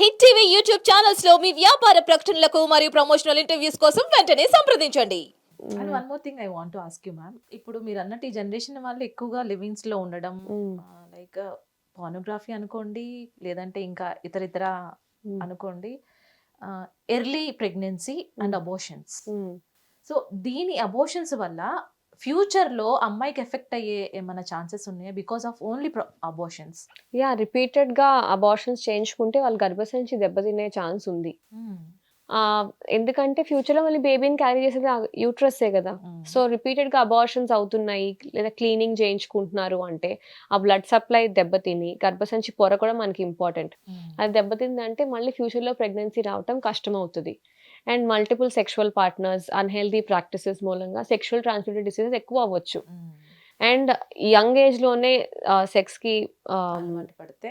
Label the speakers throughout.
Speaker 1: Hit TV YouTube ఛానల్స్లో మీ వ్యాపార ప్రకటనలకు మరియు ప్రమోషనల్ ఇంటర్వ్యూస్ కోసం వెంటనే సంప్రదించండి
Speaker 2: and one more thing I want ask you ma'am ఇప్పుడు మీరు అన్నట్టు ఈ జనరేషన్ వాళ్ళు ఎక్కువగా లివింగ్స్లో ఉండడం. లైక్ పార్నోగ్రఫీ అనుకోండి లేదంటే ఇంకా ఇతర ఇతర
Speaker 3: Mm.
Speaker 2: అనుకోండి early pregnancy and. Abortions. So దీని అబోషన్స్ వల్ల ఫ్యూచర్లో అమ్మాయికి ఎఫెక్ట్ అయ్యే ఏమైనా ఛాన్సెస్ ఉన్నాయా? Because of only abortions
Speaker 3: yeah రిపీటెడ్గా అబార్షన్స్ చేయించుకుంటే వాళ్ళు గర్భసంచి దెబ్బతినే ఛాన్స్ ఉంది. ఎందుకంటే ఫ్యూచర్లో మళ్ళీ బేబీని క్యారీ చేసేది యూట్రస్సే కదా. సో రిపీటెడ్గా అబార్షన్స్ అవుతున్నాయి లేదా క్లీనింగ్ చేయించుకుంటున్నారు అంటే ఆ బ్లడ్ సప్లై దెబ్బతిని గర్భసంచి పొర కూడా మనకి ఇంపార్టెంట్ అది దెబ్బతిందంటే మళ్ళీ ఫ్యూచర్లో ప్రెగ్నెన్సీ రావటం కష్టం అవుతుంది and multiple sexual partners unhealthy practices మూలంగా సెక్షువల్ ట్రాన్స్మిటెడ్ డిసీజెస్ ఎక్కువ అవ్వచ్చు. అండ్ యంగ్ ఏజ్లోనే సెక్స్కి
Speaker 2: అలవాటు పడితే.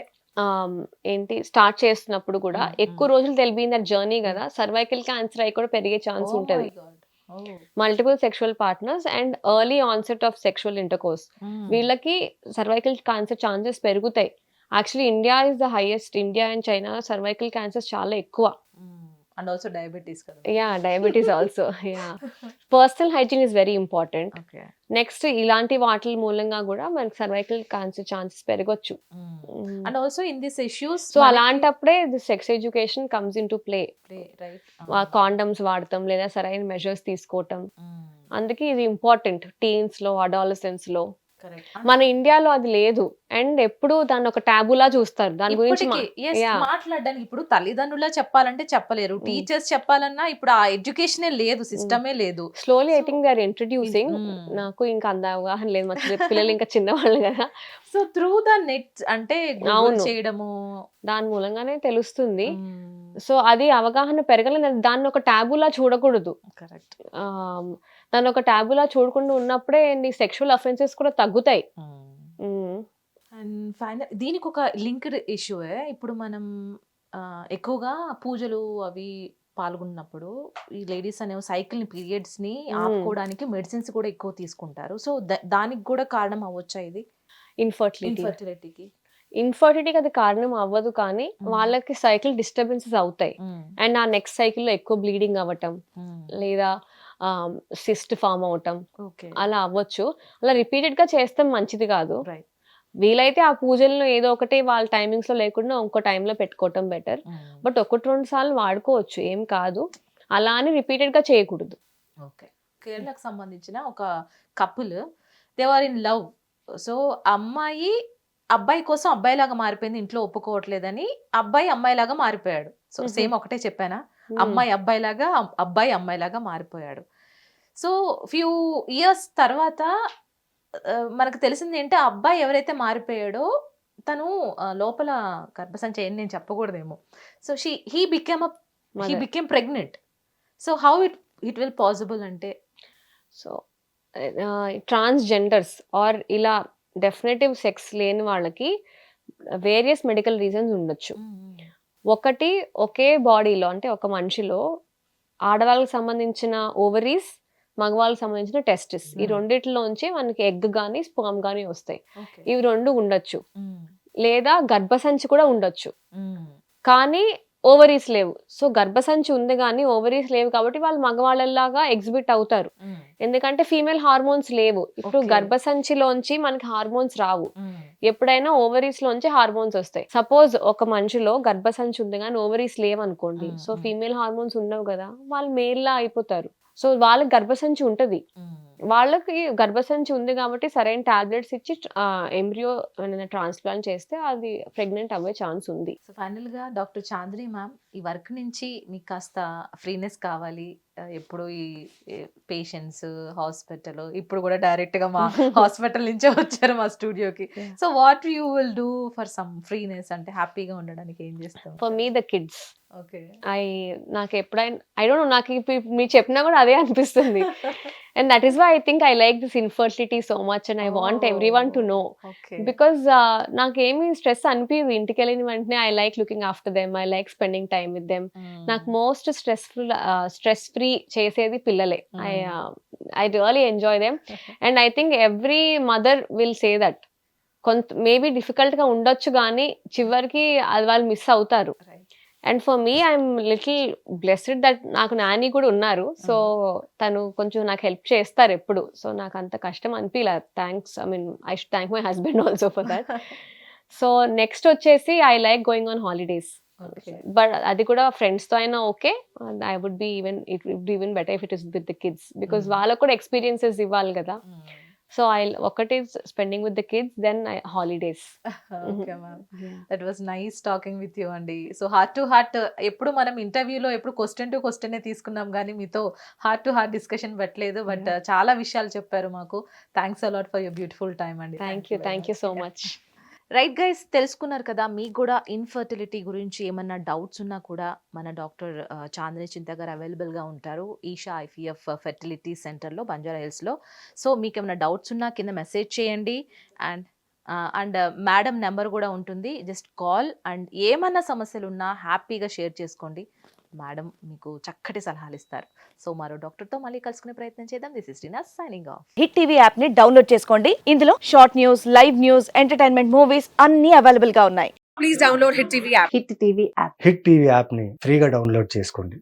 Speaker 3: ఏంటి స్టార్ట్ చేస్తున్నప్పుడు కూడా ఎక్కువ రోజులు తెలిపింది దట్ జర్నీ కదా సర్వైకల్ క్యాన్సర్ అయి కూడా పెరిగే ఛాన్స్
Speaker 2: Oh
Speaker 3: ఉంటుంది.
Speaker 2: Oh.
Speaker 3: Multiple sexual partners and early onset of sexual intercourse. వీళ్ళకి సర్వైకల్ క్యాన్సర్ ఛాన్సెస్ పెరుగుతాయి. Actually India is the highest India and China cervical cancers చాలా ఎక్కువ.
Speaker 2: అండ్ ఆల్సో డయాబెటీస్ కదా.
Speaker 3: Yeah diabetes also yeah. Personal hygiene is very important next ఇలాంటి వాటి మూలంగా కూడా మనకి cervical cancer chances పెరగచ్చు.
Speaker 2: And also in this issues
Speaker 3: so అలాంటప్పుడే sex education comes in to play
Speaker 2: right.
Speaker 3: Condoms వాడటం లేదా సరైన మెజర్స్ తీసుకోవటం. అందుకే ఇది ఇంపార్టెంట్ టీన్స్లో
Speaker 2: అడాలసెన్స్లో.
Speaker 3: మన ఇండియాలో అది లేదు. అండ్ ఎప్పుడు దాన్ని ఒక టాబులా చూస్తారు. దాని గురించి.
Speaker 2: మాట్లాడడానికి ఇప్పుడు తల్లిదండ్రుల చెప్పాలంటే చెప్పలేరు. టీచర్స్ చెప్పాలన్నా ఇప్పుడు ఆ ఎడ్యుకేషనే లేదు సిస్టమే లేదు.
Speaker 3: Slowly I think they introducing. నాకు ఇంకా అంత అవగాహన లేదు. మా పిల్లలు ఇంకా చిన్నవాళ్ళు కదా.
Speaker 2: సో త్రూ ద నెట్ అంటే. చేయడము.
Speaker 3: దాని మూలంగానే తెలుస్తుంది. సో అది అవగాహన పెరగలేదు దాన్ని ఒక టాబులా చూడకూడదు.
Speaker 2: కరెక్ట్.
Speaker 3: దాన్ని ఒక టాబులా చూడకుండా ఉన్నప్పుడే నీ సెక్షువల్ అఫెన్సెస్ కూడా తగ్గుతాయి.
Speaker 2: అండ్ ఫైనల్ దీనికి ఒక లింక్డ్ ఇష్యూ ఇప్పుడు మనం ఎక్కువగా పూజలు అవి పాల్గొన్నప్పుడు ఈ లేడీస్ అనే సైకిల్ని పీరియడ్స్ని
Speaker 3: Mm.
Speaker 2: ఆపుకోవడానికి మెడిసిన్స్ కూడా ఎక్కువ తీసుకుంటారు. సో దానికి కూడా కారణం అవ్వచ్చా ఇది?
Speaker 3: ఇన్ఫర్టిలిటీ
Speaker 2: ఇన్ఫర్టిలిటీకి
Speaker 3: ఇన్ఫర్టిలిటీకి అది కారణం అవ్వదు కానీ. వాళ్ళకి సైకిల్ డిస్టర్బెన్సెస్ అవుతాయి. అండ్ ఆ నెక్స్ట్ సైకిల్లో ఎక్కువ బ్లీడింగ్ అవ్వటం లేదా సిస్ట్ ఫామ్ అవటం అలా అవ్వచ్చు. అలా రిపీటెడ్గా చేస్తే మంచిది కాదు.
Speaker 2: రైట్
Speaker 3: వీలైతే ఆ పూజలను ఏదో ఒకటి వాళ్ళ టైమింగ్స్లో లేకుండా ఇంకో టైంలో పెట్టుకోవటం బెటర్ బట్ ఒకటి రెండు సార్లు వాడుకోవచ్చు ఏం కాదు. అలా అని రిపీటెడ్గా చేయకూడదు.
Speaker 2: ఓకే. కేరళకు సంబంధించిన ఒక couple they are in love so అమ్మాయి అబ్బాయి కోసం అబ్బాయిలాగా మారిపోయింది ఇంట్లో ఒప్పుకోవట్లేదని అబ్బాయి అమ్మాయిలాగా మారిపోయాడు సో. సేమ్ ఒకటే చెప్పానా. అమ్మాయి అబ్బాయిలాగా అబ్బాయి అమ్మాయిలాగా మారిపోయాడు సో ఫ్యూ ఇయర్స్ తర్వాత మనకు తెలిసింది ఏంటి ఆ అబ్బాయి ఎవరైతే మారిపోయాడో తను లోపల గర్భసంచి ఏంటి నేను చెప్పకూడదేమో so she he became he. Became pregnant so how it it will possible అంటే
Speaker 3: సో ట్రాన్స్జెండర్స్ ఆర్ ఇలా డెఫినెటివ్ సెక్స్ లేని వాళ్ళకి వేరియస్ మెడికల్ రీజన్స్ ఉండొచ్చు. ఒకటి ఒకే బాడీలో అంటే ఒక మనిషిలో ఆడవాళ్ళకి సంబంధించిన ఓవరీస్ మగవాళ్ళకి సంబంధించిన టెస్టిస్. ఈ. రెండిటిలోంచి మనకి ఎగ్ కానీ స్పర్మ్ కానీ వస్తాయి. ఇవి రెండు ఉండొచ్చు. లేదా గర్భసంచి కూడా ఉండొచ్చు. కానీ ఓవరీస్ లేవు. సో గర్భసంచి ఉంది కానీ ఓవరీస్ లేవు కాబట్టి వాళ్ళు మగవాళ్ళలాగా ఎగ్జిబిట్ అవుతారు. ఎందుకంటే ఫీమేల్ హార్మోన్స్ లేవు. ఇప్పుడు. గర్భసంచిలోంచి మనకి హార్మోన్స్ రావు. ఎప్పుడైనా ఓవరీస్ లోంచి హార్మోన్స్ వస్తాయి. సపోజ్ ఒక మనిషిలో గర్భసంచి ఉంది కానీ ఓవరీస్ లేవనుకోండి.
Speaker 2: Mm,
Speaker 3: so. ఫీమేల్ హార్మోన్స్ ఉండవు కదా. వాళ్ళు మేల్ లా అయిపోతారు. సో వాళ్ళకి గర్భసంచి ఉంటది. వాళ్ళకి గర్భసంచి ఉంది కాబట్టి సరైన టాబ్లెట్స్ ఇచ్చి ఎంబ్రియో ట్రాన్స్ప్లాంట్ చేస్తే అది ప్రెగ్నెంట్ అవ్వే ఛాన్స్ ఉంది.
Speaker 2: సో ఫైనల్గా డాక్టర్ చాంద్రి మ్యామ్ ఈ వర్క్ నుంచి మీకు కాస్త ఫ్రీనెస్ కావాలి. ఎప్పుడు ఈ పేషెంట్స్ హాస్పిటల్ ఇప్పుడు కూడా డైరెక్ట్గా మా హాస్పిటల్ నుంచే వచ్చారు మా స్టూడియోకి. So what you will do for some freeness అంటే హ్యాపీగా ఉండడానికి ఏం చేస్తాం
Speaker 3: for me the kids
Speaker 2: okay
Speaker 3: I నాకు ఎప్పుడైనా ఐ డోంట్ నాకు మీరు చెప్పినా కూడా అదే అనిపిస్తుంది. And that is why I think I like this infertility so much and I want every one to know because నాకేమి స్ట్రెస్ అనిపించదు ఇంటికి వెళ్ళిన వెంటనే I like looking after them I like spending time with them నాకు most stressful stress free చేసేది పిల్లలే. I I really enjoy them and I think every mother will say that కొంత maybe డిఫికల్ట్గా ఉండొచ్చు కానీ చివరికి అది వాళ్ళు మిస్ అవుతారు. And for me I'm little blessed that నాకు నాని కూడా ఉన్నారు. సో తను కొంచెం నాకు హెల్ప్ చేస్తారు ఎప్పుడు. సో నాకు అంత కష్టం అనిపించలే thanks I mean I should thank my husband also for that so next వచ్చేసి I like going on holidays. But అది కూడా ఫ్రెండ్స్తో అయినా okay I would be even it would even better if it is with the kids because. వాళ్ళకు కూడా experiences ఇవ్వాలి కదా. So I ఒకటి spending with the kids then holidays
Speaker 4: okay ma'am that was nice talking with you అండి so heart to heart ఎప్పుడు మనం ఇంటర్వ్యూలో ఎప్పుడు క్వశ్చన్ టు క్వశ్చన్ తీసుకున్నాం కానీ మీతో హార్ట్ టు హార్ట్ డిస్కషన్ పెట్టలేదు బట్ చాలా విషయాలు చెప్పారు మాకు. Thanks a lot for your beautiful time అండి
Speaker 3: thank you thank you so much
Speaker 2: right guys తెలుసుకున్నారు కదా మీకు కూడా ఇన్ఫర్టిలిటీ గురించి ఏమన్నా డౌట్స్ ఉన్నా కూడా మన డాక్టర్ చాంద్ని చింత గారు అవైలబుల్గా ఉంటారు ఈషా ఐఫీఎఫ్ ఫెర్టిలిటీ సెంటర్లో బంజారా హిల్స్లో సో మీకు ఏమైనా డౌట్స్ ఉన్నా కింద మెసేజ్ చేయండి. అండ్ అండ్ మేడం నెంబర్ కూడా ఉంటుంది. జస్ట్ కాల్ అండ్ ఏమన్నా సమస్యలు ఉన్నా హ్యాపీగా షేర్ చేసుకోండి. మేడం మీకు చక్కటి సలహాలు ఇస్తారు. సో మరో డాక్టర్తో మళ్ళీ కలుసుకునే ప్రయత్నం చేద్దాం. This is signing off
Speaker 5: Hit TV యాప్ని డౌన్లోడ్ చేసుకోండి. ఇందులో short news live news entertainment movies అన్ని అవైలబుల్గా ఉన్నాయి.
Speaker 6: హిట్ టీవీ యాప్ని ఫ్రీగా డౌన్లోడ్ చేసుకోండి.